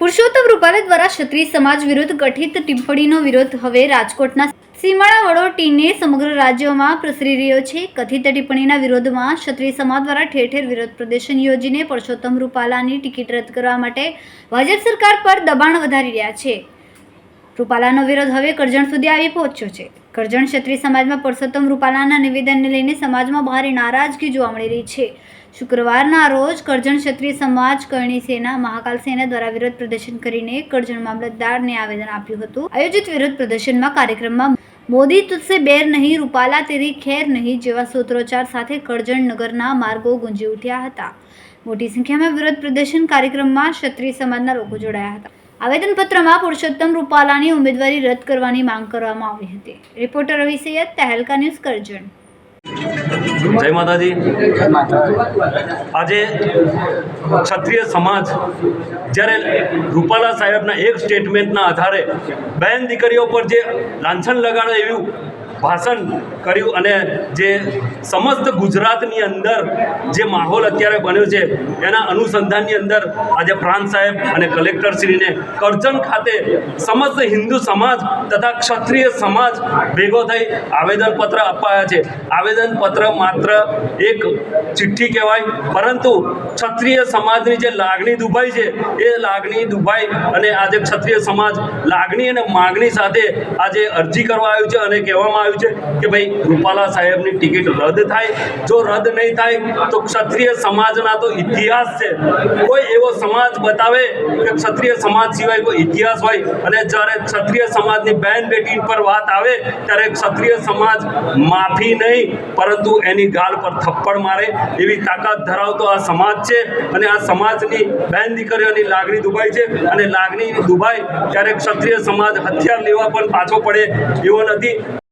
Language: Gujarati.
પુરુષોત્તમ રૂપાલા દ્વારા ક્ષત્રિય સમાજ વિરુદ્ધ ગઠિત ટિપ્પણીનો વિરોધ હવે રાજકોટના સીમાડા વડો ટીને સમગ્ર રાજ્યમાં પ્રસરી રહ્યો છે. કથિત ટિપ્પણીના વિરોધમાં ક્ષત્રિય સમાજ દ્વારા ઠેર ઠેર વિરોધ પ્રદર્શન યોજીને પુરુષોત્તમ રૂપાલાની ટિકિટ રદ કરવા માટે ભાજપ સરકાર પર દબાણ વધારી રહ્યા છે. રૂપાલાનો વિરોધ હવે કરજણ સુધી આવી પહોંચ્યો છે. કરજણ ક્ષત્રિય સમાજમાં પરસોત્તમ રૂપાલાના નિવેદનને લઈને સમાજમાં ભારે નારાજગી જોવા મળી રહી છે. શુક્રવારના રોજ કરજણ ક્ષત્રિય સમાજ કરણી સેના, મહાકાલ સેના દ્વારા વિરોધ પ્રદર્શન કરીને કરજણ મામલતદારને આવેદન આપ્યું હતું. આયોજિત વિરોધ પ્રદર્શનમાં કાર્યક્રમમાં મોદી તુસે બેર નહીં, રૂપાલા તેરી ખેર નહીં જેવા સૂત્રોચ્ચાર સાથે કરજણ નગરના માર્ગો ગુંજી ઉઠ્યા હતા. મોટી સંખ્યામાં વિરોધ પ્રદર્શન કાર્યક્રમમાં ક્ષત્રિય સમાજના લોકો જોડાયા હતા. આવેદનપત્રમાં પુરુષોત્તમ રૂપાલાની ઉમેદવારી રદ કરવાની માંગ કરવામાં આવી હતી. Reporter Ravi Saiyed, Tehelka news Karjan. જય માતાજી. આજે ક્ષત્રિય સમાજ જ્યારે રૂપાલા સાહેબના એક સ્ટેટમેન્ટના આધારે બહેન દીકરીઓ પર જે લાંછન લગાડે એવું ભાષણ કર્યું અને જે સમસ્ત ગુજરાતની અંદર જે માહોલ અત્યારે બન્યો છે, એના અનુસંધાનની અંદર આજે પ્રાંત સાહેબ અને કલેક્ટરશ્રીને કરજણ ખાતે સમસ્ત હિન્દુ સમાજ તથા ક્ષત્રિય સમાજ ભેગો થઈ આવેદનપત્ર અપાયા છે. આવેદનપત્ર માત્ર એક ચિઠ્ઠી કહેવાય, પરંતુ ક્ષત્રિય સમાજની જે લાગણી દુભાઈ છે, એ લાગણી દુભાઈ અને આજે ક્ષત્રિય સમાજ લાગણી અને માગણી સાથે આજે અરજી કરવા આવ્યું છે અને કહેવામાં આવ્યું છે કે ભાઈ રૂપાલા સાહેબની ટિકિટ રદ થાય. જો રદ નહીં થાય, તો ક્ષત્રિય સમાજના તો ઇતિહાસ છે. કોઈ એવો સમાજ બતાવે કે ક્ષત્રિય સમાજ સિવાય કોઈ ઇતિહાસ હોય. અને જ્યારે ક્ષત્રિય સમાજની બહેન બેટી પર વાત આવે, ત્યારે ક્ષત્રિય સમાજ માફી નહીં, પરંતુ એની ગાલ પર થપ્પડ મારે. એવી તાકાત ધરાવતો આ સમાજ છે. અને આ સમાજની બહેન દીકરીઓની લાગણી દુભાઈ છે. અને લાગણી દુભાઈ ત્યારે ક્ષત્રિય સમાજ હથિયાર લેવા પણ પાછો પડે એવો નથી.